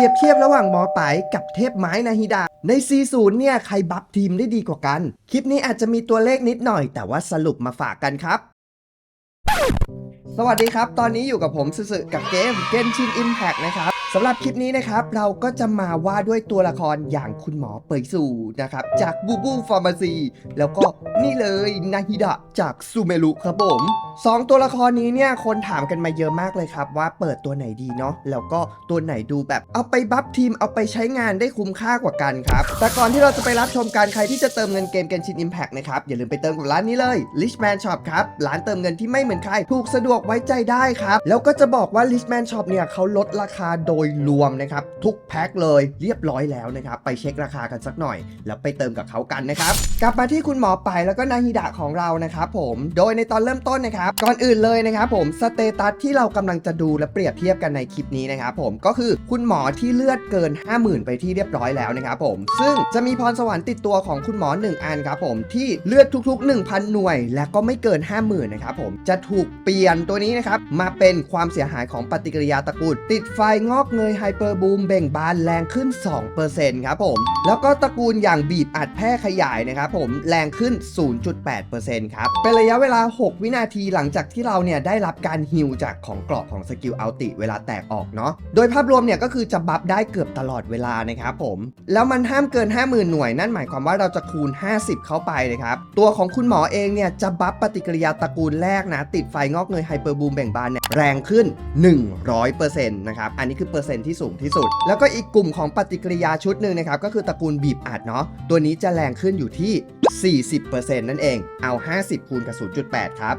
รียบเทียบระหว่างหมอไปกับเทพไม้นาฮิดา ในซีศูนเนี่ยใครบัฟทีมได้ดีกว่ากัน คลิปนี้อาจจะมีตัวเลขนิดหน่อย แต่ว่าสรุปมาฝากกันครับ สวัสดีครับ ตอนนี้อยู่กับผมสึสึกับเกมเกนชินอิมแพกนะครับ สำหรับคลิปนี้นะครับเราก็จะมาว่าด้วยตัวละครอย่างคุณหมอเปยสูนะครับจากบูบูฟาร์มาซีแล้วก็นี่เลยนาฮิดะจากซูเมรุครับผมสองตัวละครนี้เนี่ยคนถามกันมาเยอะมากเลยครับ ว่าเปิดตัวไหนดีเนาะแล้วก็ตัวไหนดูแบบเอาไปบัฟทีมเอาไปใช้งานได้คุ้มค่ากว่ากันครับ แต่ก่อนที่เราจะไปรับชมการใครที่จะเติมเงินเกม Genshin Impact นะครับ อย่าลืมไปเติมกับร้านนี้เลย Richman Shop ครับ ร้านเติมเงินที่ไม่เหมือนใครถูกสะดวกไว้ใจได้ครับ แล้วก็จะบอกว่า Richman Shop เนี่ยเขาลดราคาโดยรวมนะครับ ทุกแพ็คเลยเรียบร้อยแล้วนะครับ ไปเช็คราคากันสักหน่อย แล้วไปเติมกับเขากันนะครับ กลับมาที่คุณหมอไปแล้วก็นาฮิดะของเรานะครับผมโดยในตอนเริ่มต้นนะครับ ก่อนอื่นเลยนะครับผมสเตตัสที่เรากำลังจะดูและเปรียบเทียบกันในคลิปนี้นะครับผมก็คือคุณหมอที่เลือดเกิน 50,000 ไปที่เรียบร้อยแล้วนะครับผมซึ่งจะมีพรสวรรค์ติดตัวของคุณหมอ 1 อันครับผมที่เลือดทุก ๆ 1,000 หน่วย และก็ไม่เกิน 50,000นะครับผมจะถูกเปลี่ยนตัวนี้นะครับมาเป็นความเสียหายของปฏิกิริยาตะกูลติดไฟงอกเงยไฮเปอร์บูมเบ่งบานแรงขึ้น 2%ครับผม แล้วก็ตระกูลอย่างบีบอัดแพร่ขยายนะครับผมแรงขึ้น 0.8%ครับ เป็นระยะเวลา 6 วินาทีหลังจากที่เราเนี่ยได้รับการฮิวจากของกรอบของสกิลอัลติเวลาแตกออกเนาะ โดยภาพรวมเนี่ยก็คือจะบัฟได้เกือบตลอดเวลานะครับผม แล้วมันห้ามเกิน 50,000 หน่วย นั่นหมายความว่าเราจะคูณ 50 เข้าไปนะครับ ตัวของคุณหมอเองเนี่ยจะบัฟปฏิกิริยาตระกูลแรกนะติดไฟงอกเงยไฮเปอร์บูมแบ่งบานเนี่ยแรงขึ้น 100%นะครับ อันนี้คือเปอร์เซ็นต์ที่สูงที่สุด แล้วก็อีกกลุ่มของปฏิกิริยาชุดหนึ่งนะครับก็คือตระกูลบีบอัดเนาะตัวนี้จะแรงขึ้นอยู่ที่ 40%นั่นเองเอา 50คูณกับ0.8 ครับ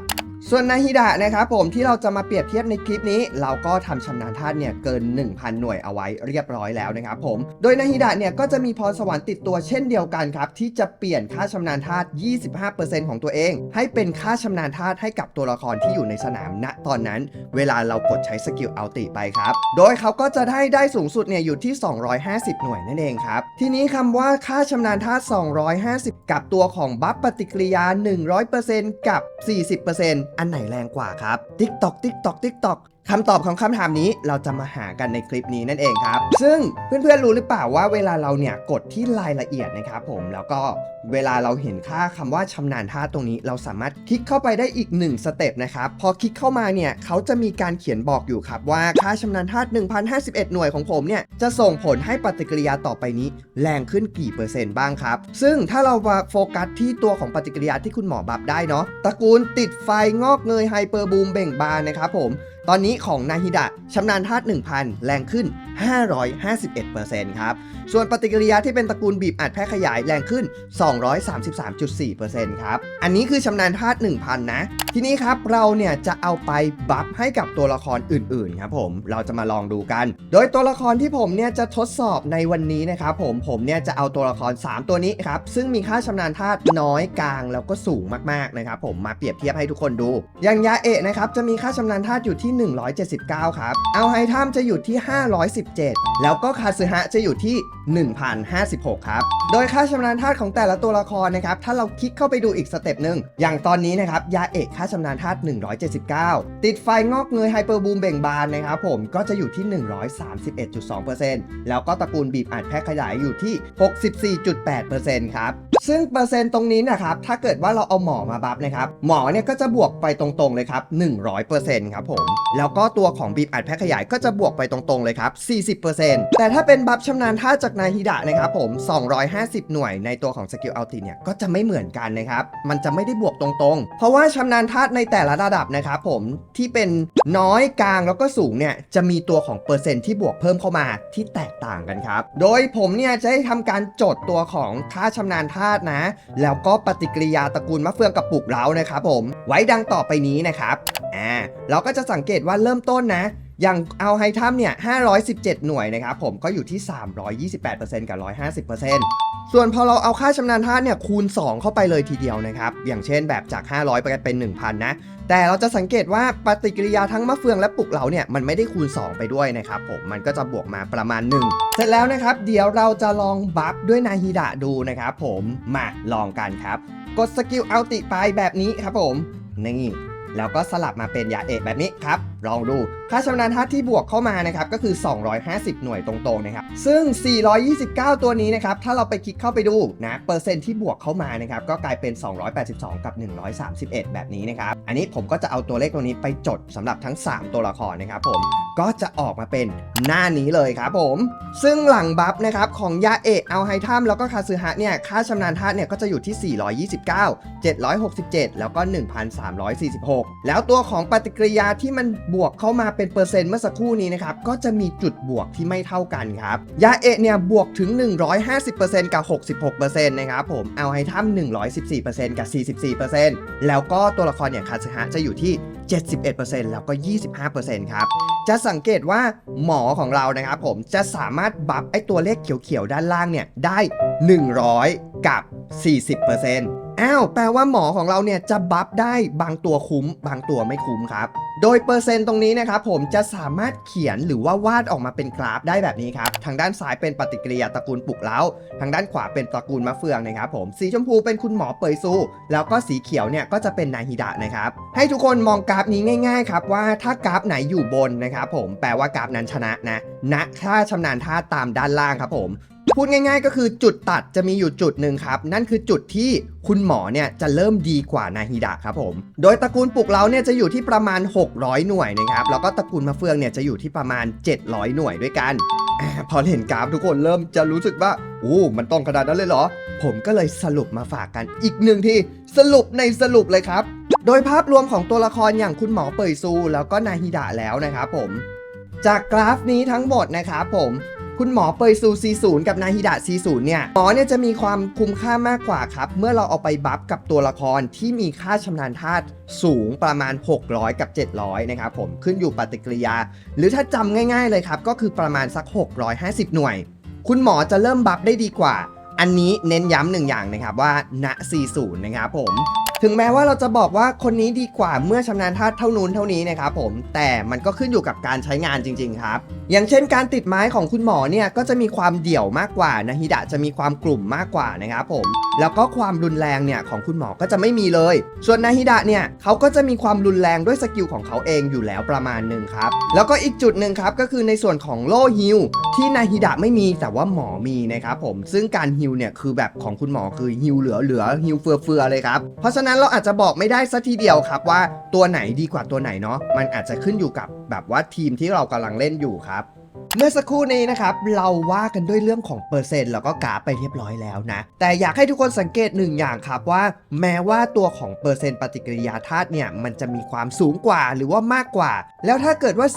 ส่วนนาฮิดะนะครับผมที่เราจะมาเปรียบเทียบในคลิปนี้ เราก็ทำชำนาญธาตุเนี่ยเกิน 1,000 หน่วยเอาไว้เรียบร้อยแล้วนะครับผม โดยนาฮิดะเนี่ยก็จะมีพรสวรรค์ติดตัวเช่นเดียวกันครับ ที่จะเปลี่ยนค่าชำนาญธาตุ 25%ของตัวเอง ให้เป็นค่าชำนาญธาตุให้กับตัวละครที่อยู่ในสนามณตอนนั้น เวลาเรากดใช้สกิลเอัลติไปครับ โดยเขาก็จะได้ได้สูงสุดเนี่ยอยู่ที่ 250 หน่วยนั่นเองครับ ทีนี้คำว่าค่าชำนาญธาตุ250 กับตัวของบัฟปฏิกิริยา 100%กับ 40%อันไหนแรงกว่าครับ ติ๊กตอกติ๊กตอกติ๊กตอก คำตอบของคำถามนี้เราจะมาหากันในคลิปนี้นั่นเองครับ ซึ่งเพื่อนๆรู้หรือเปล่าว่าเวลาเราเนี่ยกดที่รายละเอียดนะครับผมแล้วก็เวลาเราเห็นค่าคำว่าชำนาญท่าตุตรงนี้ เราสามารถคลิกเข้าไปได้อีก1สเต็ปนะครับพอคลิกเข้ามาเนี่ยเขาจะมีการเขียนบอกอยู่ครับว่าค่าชำนาญธาตุ1,051 หน่วยของผมเนี่ยจะส่งผลให้ปฏิกิริยาต่อไปนี้ แรงขึ้นกี่เปอร์เซ็นต์บ้างครับ ซึ่งถ้าเรามาโฟกัสที่ตัวของปฏิกิริยาที่คุณหมอบับได้เนาะตระกูลติดไฟงอกเงยไฮเปอร์บูมเบ่งบานนะครับผมตอนนี้ของนาฮิดะชำนาญธาตุ1,000 แรงขึ้น 551%ครับ ส่วนปฏิกิริยาที่เป็นตระกูลบีบอัดแพร่ขยายแรงขึ้น 233.4%ครับ อันนี้คือชำนาญธาตุ1,000 นะ ทีนี้ครับเราเนี่ยจะเอาไปบัฟให้กับตัวละครอื่นๆครับผม เราจะมาลองดูกัน โดยตัวละครที่ผมเนี่ยจะทดสอบในวันนี้นะครับผม ผมเนี่ยจะเอาตัวละคร 3 ตัวนี้ครับ ซึ่งมีค่าชำนาญธาตุน้อยกลางแล้วก็สูงมากๆนะครับผม มาเปรียบเทียบให้ทุกคนดู อย่างยาเอะนะครับจะมีค่าชำนาญธาตุอยู่ที่179 ครับ เอาไฮทัมจะอยู่ที่ 517 แล้วก็คาซึฮะจะอยู่ที่ 1,056 ครับ โดยค่าชำนาญธาตุของแต่ละตัวละครนะครับ ถ้าเราคลิกเข้าไปดูอีกสเต็ปหนึ่ง อย่างตอนนี้นะครับ ยาเอกค่าชำนาญธาตุ 179 ติดไฟงอกเงยไฮเปอร์บูมเบ่งบานนะครับผม ก็จะอยู่ที่ 131.2%แล้วก็ตระกูลบีบอัดแพร่ขยายอยู่ที่ 64.8%ครับ ซึ่งเปอร์เซ็นต์ตรงนี้นะครับถ้าเกิดว่าเราเอาหมอมาบัฟนะครับหมอเนี่ยก็จะบวกไปตรงๆเลยครับ100%ครับผมแล้วก็ตัวของบีบอัดแพร่ขยายก็จะบวกไปตรงๆเลยครับ 40%แต่ถ้าเป็นบัฟชำนาญท่าจากนายฮิดะนะครับผม 250 หน่วยในตัวของสกิลอัลติเนี่ยก็จะไม่เหมือนกันนะครับมันจะไม่ได้บวกตรงๆ เพราะว่าชำนาญธาในแต่ละระดับนะครับผมที่เป็นน้อยกลางแล้วก็สูงเนี่ยจะมีตัวของเปอร์เซ็นต์ที่บวกเพิ่มเข้ามาที่แตกต่างกันครับโดยผมเนี่ยจะได้ทำการจดตัวของค่าชำนาญธาตุนะ แล้วก็ปฏิกิริยาตระกูลมะเฟืองกับปลูกเล้านะครับผม ไว้ดังต่อไปนี้นะครับ อ่า เราก็จะสังเกตว่าเริ่มต้นนะอย่างเอาไฮทัมเนี่ย 517 หน่วยนะครับ ผมก็อยู่ที่ 328%กับ 150% ส่วนพอเราเอาค่าชำนาญธาตุเนี่ยคูณ 2 เข้าไปเลยทีเดียวนะครับ อย่างเช่นแบบจาก 500 ไปเป็น 1,000 นะ แต่เราจะสังเกตว่าปฏิกิริยาทั้งมะเฟืองและปลุกเหลาเนี่ยมันไม่ได้คูณ 2 ไปด้วยนะครับผมมันก็จะบวกมาประมาณ 1 เสร็จแล้วนะครับ เดี๋ยวเราจะลองบัฟด้วยนาฮิดะดูนะครับผมมาลองกันครับ กดสกิลเอัลติไปแบบนี้ครับผมนี่ แล้วก็สลับมาเป็นยาเอกแบบนี้ครับ ลองดู ค่าชำนาญธาตุที่บวกเข้ามานะครับ ก็คือ 250 หน่วยตรงๆนะครับ ซึ่ง 429 ตัวนี้นะครับ ถ้าเราไปคลิกเข้าไปดูนะ เปอร์เซ็นต์ที่บวกเข้ามานะครับ ก็กลายเป็น 282 กับ 131 แบบนี้นะครับ อันนี้ผมก็จะเอาตัวเลขตัวนี้ไปจดสำหรับทั้ง 3 ตัวละครนะครับผม ก็จะออกมาเป็นหน้านี้เลยครับผม ซึ่งหลังบัฟนะครับของยาเอะเอาไฮทัมแล้วก็คาซึฮะเนี่ย ค่าชำนาญธาตุเนี่ยก็จะอยู่ที่ 429 767 แล้วก็ 1,346แล้วตัวของปฏิกิริยาที่มันบวกเข้ามาเป็นเปอร์เซ็นต์เมื่อสักครู่นี้นะครับก็จะมีจุดบวกที่ไม่เท่ากันครับยาเอะเนี่ยบวกถึง 150%กับ 66%นะครับผมเอาไฮทัม114%กับ 44%แล้วก็ตัวละครอย่างคาซึฮะจะอยู่ที่ 71%แล้วก็ 25%ครับ จะสังเกตว่าหมอของเรานะครับผมจะสามารถบัฟไอตัวเลขเขียวๆด้านล่างเนี่ยได้ 100 กับ 40%อ้าวแปลว่าหมอของเราเนี่ยจะบัฟได้บางตัวคุ้ม บางตัวไม่คุ้มครับ โดยเปอร์เซ็นต์ตรงนี้นะครับผมจะสามารถเขียนหรือว่าวาดออกมาเป็นกราฟได้แบบนี้ครับ ทางด้านซ้ายเป็นปฏิกิริยาตระกูลปลุกเล้า ทางด้านขวาเป็นตระกูลมะเฟืองนะครับผม สีชมพูเป็นคุณหมอเปยซู แล้วก็สีเขียวเนี่ยก็จะเป็นนาฮิดะนะครับ ให้ทุกคนมองกราฟนี้ง่ายๆครับว่าถ้ากราฟไหนอยู่บนนะครับผมแปลว่ากราฟนั้นชนะนะณค่าชำนาญท่าตามด้านล่างครับผม พูดง่ายๆ ก็คือจุดตัดจะมีอยู่จุดหนึ่งครับ นั่นคือจุดที่คุณหมอเนี่ยจะเริ่มดีกว่านาฮิดะครับผม โดยตระกูลปลุกเราเนี่ยจะอยู่ที่ประมาณ 600 หน่วยนะครับ แล้วก็ตระกูลมะเฟืองเนี่ยจะอยู่ที่ประมาณ 700 หน่วยด้วยกันอพอเห็นกราฟทุกคนเริ่มจะรู้สึกว่าโอ้มันต้องขนาดนั้นเลยเหรอ ผมก็เลยสรุปมาฝากกันอีกหนึ่งที่สรุปในสรุปเลยครับ โดยภาพรวมของตัวละครอย่างคุณหมอเปยซู แล้วก็นาฮิดะแล้วนะครับผม จากกราฟนี้ทั้งหมดนะครับผม คุณหมอเปยซู C0 กับนาฮิดะ C0 เนี่ยหมอเนี่ยจะมีความคุ้มค่ามากกว่าครับ เมื่อเราเอาไปบัฟกับตัวละครที่มีค่าชำนาญธาตุสูงประมาณ 600 กับ 700 นะครับผมขึ้นอยู่ปฏิกิริยา หรือถ้าจำง่าย ๆเลยครับ ก็คือประมาณสัก 650 หน่วย คุณหมอจะเริ่มบัฟได้ดีกว่า อันนี้เน้นย้ำหนึ่งอย่างนะครับว่าณ C0 นะครับผม ถึงแม้ว่าเราจะบอกว่าคนนี้ดีกว่าเมื่อชำนาญท่าเท่านู้นเท่านี้นะครับผมแต่มันก็ขึ้นอยู่กับการใช้งานจริง ๆ ครับ อย่างเช่น การติดไม้ของคุณหมอเนี่ยก็จะมีความเดี่ยวมากกว่านะฮิดะจะมีความกลุ่มมากกว่านะครับผมแล้วก็ความรุนแรงเนี่ยของคุณหมอก็จะไม่มีเลย ส่วนนาฮิดะเนี่ยเขาก็จะมีความรุนแรงด้วยสกิลของเขาเองอยู่แล้วประมาณหนึ่งครับ แล้วก็อีกจุดหนึ่งครับก็คือในส่วนของโล่ฮิลที่นาฮิดะไม่มีแต่ว่าหมอมีนะครับผมซึ่งการฮิลเนี่ยคือแบบของคุณหมอคือฮิลเหลือเหลือฮิลเฟือเฟือเลยครับ เพราะฉะนั้นเราอาจจะบอกไม่ได้สัทีเดียวครับว่าตัวไหนดีกว่าตัวไหนเนาะมันอาจจะขึ้นอยู่กับแบบว่าทีมที่เรากำลังเล่นอยู่ครับ เมื่อสักครู่นี้นะครับ เราว่ากันด้วยเรื่องของเปอร์เซ็นต์แล้วก็กราฟไปเรียบร้อยแล้วนะ แต่อยากให้ทุกคนสังเกตหนึ่งอย่างครับว่า แม้ว่าตัวของเปอร์เซ็นต์ปฏิกิริยาธาตุเนี่ย มันจะมีความสูงกว่าหรือว่ามากกว่า แล้วถ้าเกิดว่า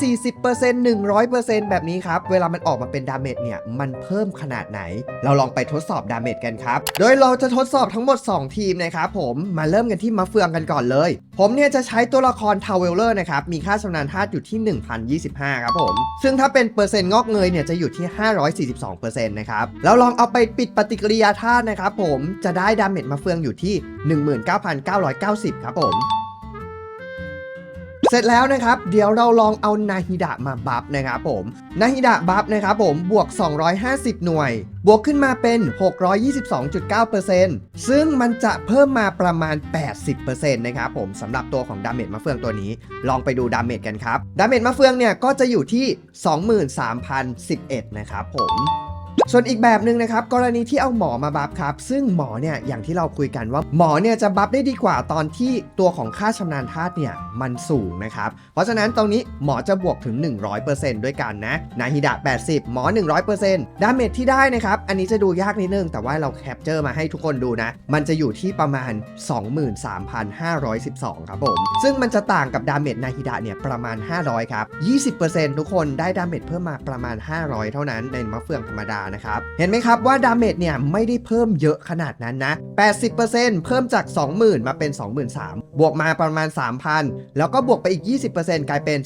40% 100%แบบนี้ครับ เวลามันออกมาเป็นดาเมจเนี่ย มันเพิ่มขนาดไหน เราลองไปทดสอบดาเมจกันครับ โดยเราจะทดสอบทั้งหมด 2 ทีมนะครับผมมาเริ่มกันที่มะเฟืองกันก่อนเลย ผมเนี่ยจะใช้ตัวละครทาวเวลเลอร์นะครับมีค่าชำนาญธาตุอยู่ที่1025ครับผมซึ่งถ้าเป็นเปอร์เซ็นต์งอกเงยเนี่ยจะอยู่ที่ 542%นะครับแล้วลองเอาไปปิดปฏิกิริยาธาตุนะครับผมจะได้ดาเมจมาเฟืองอยู่ที่ 19,990 ครับผม เสร็จแล้วนะครับ เดี๋ยวเราลองเอานาฮิดะมาบัฟนะครับผมนาฮิดะบัฟนะครับผมบวก 250 หน่วย บวกขึ้นมาเป็น 622.9%ซึ่งมันจะเพิ่มมาประมาณ 80%นะครับผมสำหรับตัวของดาเมจมะเฟืองตัวนี้ ลองไปดูดาเมจกันครับดาเมจมะเฟืองเนี่ยก็จะอยู่ที่ 23,011 นะครับผม ส่วนอีกแบบหนึ่งนะครับกรณีที่เอาหมอมาบัฟครับ ซึ่งหมอเนี่ยอย่างที่เราคุยกันว่าหมอเนี่ยจะบัฟได้ดีกว่าตอนที่ตัวของค่าชำนาญธาตุเนี่ยมันสูงนะครับ เพราะฉะนั้นตรงนี้หมอจะบวกถึง 100%ด้วยกันนะนาฮิดะ 80 หมอ 100%ดาเมจที่ได้นะครับ อันนี้จะดูยากนิดนึง แต่ว่าเราแคปเจอร์มาให้ทุกคนดูนะ มันจะอยู่ที่ประมาณ 23,512 ครับผม ซึ่งมันจะต่างกับดาเมจนาฮิดะเนี่ยประมาณ 500 ครับ 20%ทุกคนได้ดาเมจเพิ่มมาประมาณ 500 เท่านั้นในมะเฟืองธรรมดานะครับ เห็นไหมครับว่าดาเมจเนี่ยไม่ได้เพิ่มเยอะขนาดนั้นนะ 80%เพิ่มจาก 20,000 มาเป็น 23,000 บวกมาประมาณ 3,000 แล้วก็บวกไปอีก 20%กลายเป็น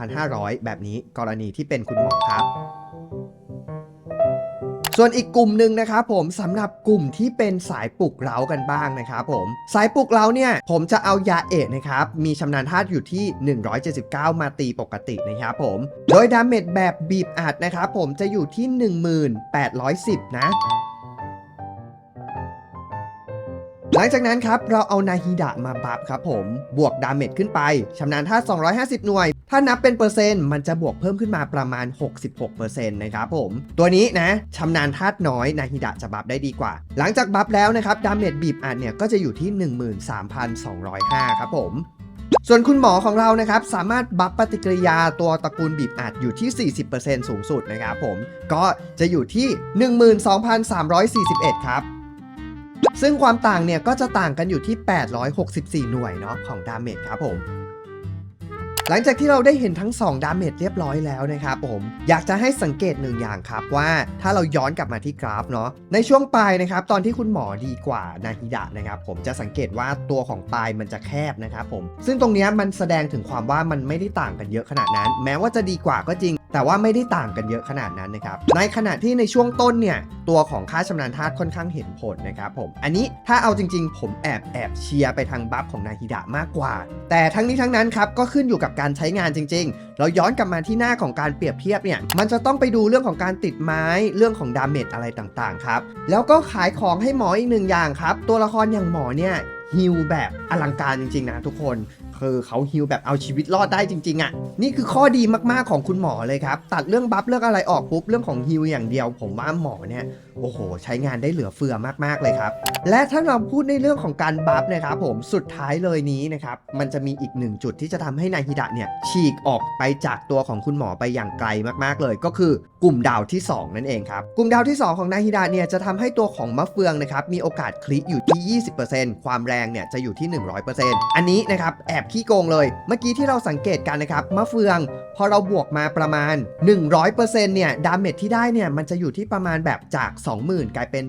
23,500 แบบนี้กรณีที่เป็นคุณหมอครับ ส่วนอีกกลุ่มหนึ่งนะครับผมสำหรับกลุ่มที่เป็นสายปลุกเร้ากันบ้างนะครับผมสายปลุกเร้าเนี่ยผมจะเอายาเอกนะครับมีชำนาญธาตุอยู่ที่ 179 มาตีปกตินะครับผมโดยดาเมจแบบบีบอัดนะครับผมจะอยู่ที่ 1810 นะหลังจากนั้นครับ เราเอานาฮิดะมาบัฟครับผม บวกดาเมจขึ้นไป ชำนาญธาตุ250 หน่วย ถ้านับเป็นเปอร์เซ็นต์มันจะบวกเพิ่มขึ้นมาประมาณ 66%นะครับผม ตัวนี้นะชำนาญธาตุน้อยนาฮิดะจะบัฟได้ดีกว่า หลังจากบัฟแล้วนะครับดาเมจบีบอัดเนี่ยก็จะอยู่ที่ 13,205 ครับผมส่วนคุณหมอของเรานะครับสามารถบัฟปฏิกิริยาตัวตระกูลบีบอัดอยู่ที่ 40%สูงสุดนะครับผม ก็จะอยู่ที่ 12,341 ครับ ซึ่งความต่างเนี่ยก็จะต่างกันอยู่ที่ 864 หน่วยเนาะของดาเมจครับผม หลังจากที่เราได้เห็นทั้ง 2 ดาเมจเรียบร้อยแล้วนะครับผม อยากจะให้สังเกตหนึ่งอย่างครับว่าถ้าเราย้อนกลับมาที่กราฟเนาะในช่วงปลายนะครับตอนที่คุณหมอดีกว่านาฮิดะนะครับผมจะสังเกตว่าตัวของปลายมันจะแคบนะครับผม ซึ่งตรงนี้มันแสดงถึงความว่ามันไม่ได้ต่างกันเยอะขนาดนั้น แม้ว่าจะดีกว่าก็จริง แต่ว่าไม่ได้ต่างกันเยอะขนาดนั้นนะครับ ในขณะที่ในช่วงต้นเนี่ย ตัวของค่าชำนาญธาตุค่อนข้างเห็นผลนะครับผม อันนี้ถ้าเอาจริงๆ ผมแอบแอบเชียร์ไปทางบัฟของนาฮิดะมากกว่า แต่ทั้งนี้ทั้งนั้นครับ ก็ขึ้นอยู่กับการใช้งานจริง ๆ เราย้อนกลับมาที่หน้าของการเปรียบเทียบเนี่ย มันจะต้องไปดูเรื่องของการติดไม้เรื่องของดาเมจอะไรต่างๆครับ แล้วก็ขายของให้หมออีกหนึ่งอย่างครับ ตัวละครอย่างหมอเนี่ยฮิลแบบอลังการจริงๆนะทุกคน คือเขาฮิลแบบเอาชีวิตรอดได้จริงๆอะ่ะ นี่คือข้อดีมากๆของคุณหมอเลยครับ ตัดเรื่องบัฟเรื่องอะไรออกปุ๊บเรื่องของฮิลอย่างเดียว ผมว่าหมอเนี่ยโอ้โห ใช้งานได้เหลือเฟือมากๆเลยครับ และถ้าเราพูดในเรื่องของการบัฟนะครับผมสุดท้ายเลยนี้นะครับมันจะมีอีกหนึ่งจุดที่จะทำให้นายฮิดะเนี่ยฉีกออกไปจากตัวของคุณหมอไปอย่างไกลมากๆเลย ก็คือกลุ่มดาวที่ 2 นั่นเองครับกลุ่มดาวที่ 2 ของนายฮิดะเนี่ยจะทำให้ตัวของมะเฟืองนะครับมีโอกาสคลิกอยู่ที่ 20%ความแรงเนี่ยจะอยู่ที่ 100%อันนี้นะครับแอบขี้โกงเลย เมื่อกี้ที่เราสังเกตกันนะครับมะเฟืองพอเราบวกมาประมาณ 100%เนี่ยดาเมจที่ได้เนี่ยมันจะอยู่ที่ประมาณแบบจาก20,000 กลายเป็น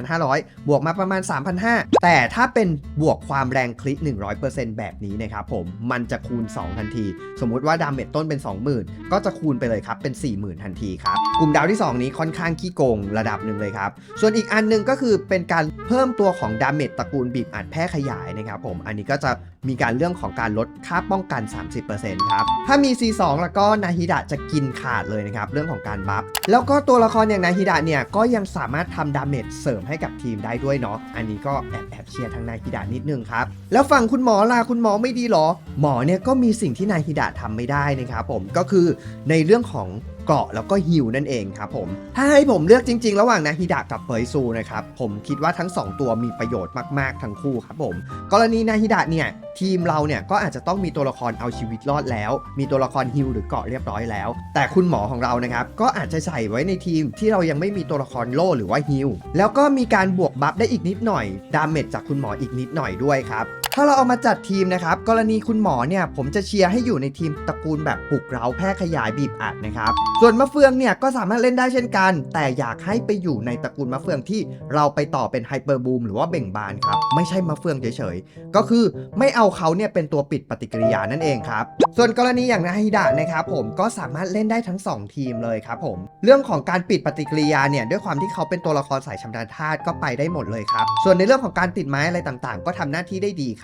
23,500 บวกมาประมาณ 3,500 แต่ถ้าเป็นบวกความแรงคลิก 100%แบบนี้นะครับผม มันจะคูณ 2 ทันที สมมุติว่าดาเมจต้นเป็น 20,000 ก็จะคูณไปเลยครับ เป็น 40,000 ทันทีครับ กลุ่มดาวที่ 2 นี้ค่อนข้างขี้โกงระดับหนึ่งเลยครับ ส่วนอีกอันหนึงก็คือเป็นการเพิ่มตัวของดาเมจตระกูลบีบอัดแพร่ขยายนะครับผม อันนี้ก็จะมีการเรื่องของการลดค่าป้องกัน 30%ครับ ถ้ามี C2 แล้วก็นาฮิดะจะกินขาดเลยนะครับ เรื่องของการบัฟ แล้วก็ตัวละครอย่างนาฮิดะเนี่ยก็ยังสามารถทำดาเมจเสริมให้กับทีมได้ด้วยเนาะ อันนี้ก็แอบแอบเชียร์ทางนายฮิดะนิดนึงครับ แล้วฝั่งคุณหมอล่ะคุณหมอไม่ดีหรอ หมอเนี่ยก็มีสิ่งที่นายฮิดะทำไม่ได้นะครับผม ก็คือในเรื่องของ เกาะแล้วก็ฮิวนั่นเองครับผม ถ้าให้ผมเลือกจริง ๆ ระหว่างนาฮิดะกับเปยซูนะครับ ผมคิดว่าทั้ง 2 ตัวมีประโยชน์มาก ๆ ทั้งคู่ครับผม กรณีนาฮิดะเนี่ยทีมเราเนี่ยก็อาจจะต้องมีตัวละครเอาชีวิตรอดแล้ว มีตัวละครฮิลหรือเกาะเรียบร้อยแล้ว แต่คุณหมอของเรานะครับก็อาจจะใส่ไว้ในทีมที่เรายังไม่มีตัวละครโล่หรือว่าฮิลแล้วก็มีการบวกบัฟได้อีกนิดหน่อยดาเมจจากคุณหมออีกนิดหน่อยด้วยครับ ถ้าเราเอามาจัดทีมนะครับ กรณีคุณหมอเนี่ยผมจะเชียร์ให้อยู่ในทีมตระกูลแบบปลุกเร้าแพร่ขยายบีบอัดนะครับ ส่วนมะเฟืองเนี่ยก็สามารถเล่นได้เช่นกัน แต่อยากให้ไปอยู่ในตระกูลมะเฟืองที่เราไปต่อเป็นไฮเปอร์บูมหรือว่าเบ่งบานครับ ไม่ใช่มะเฟืองเฉยๆ ก็คือไม่เอาเขาเนี่ยเป็นตัวปิดปฏิกิริยานั่นเองครับ ส่วนกรณีอย่างนาฮิดะนะครับผมก็สามารถเล่นได้ทั้ง 2 ทีมเลยครับผม เรื่องของการปิดปฏิกิริยาเนี่ยด้วยความที่เขาเป็นตัวละครสายชำนาญธาตุก็ไปได้หมดเลยครับ ส่วนในเรื่องของการติดไม้อะไรต่างๆ ก็ทำหน้าที่ได้ดีค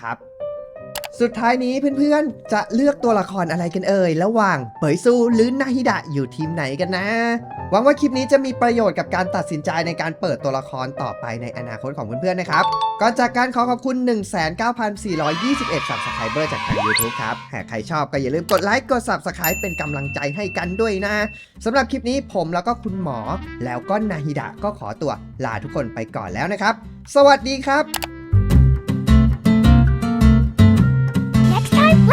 รับสุดท้ายนี้เพื่อนๆ จะเลือกตัวละครอะไรกันเอ่ย ระหว่างเปยซูหรือนาฮิดะอยู่ทีมไหนกันนะ หวังว่าคลิปนี้จะมีประโยชน์กับการตัดสินใจในการเปิดตัวละครต่อไปในอนาคตของเพื่อนๆ นะครับ ก่อนจากการขอขอบคุณ 19,421 Subscriber จากทาง YouTube ครับ หากใครชอบก็อย่าลืมกดไลค์ กด Subscribe เป็นกำลังใจให้กันด้วยนะสำหรับคลิปนี้ผมแล้วก็คุณหมอ แล้วก็นาฮิดะก็ขอตัวลาทุกคนไปก่อนแล้วนะครับ สวัสดีครับ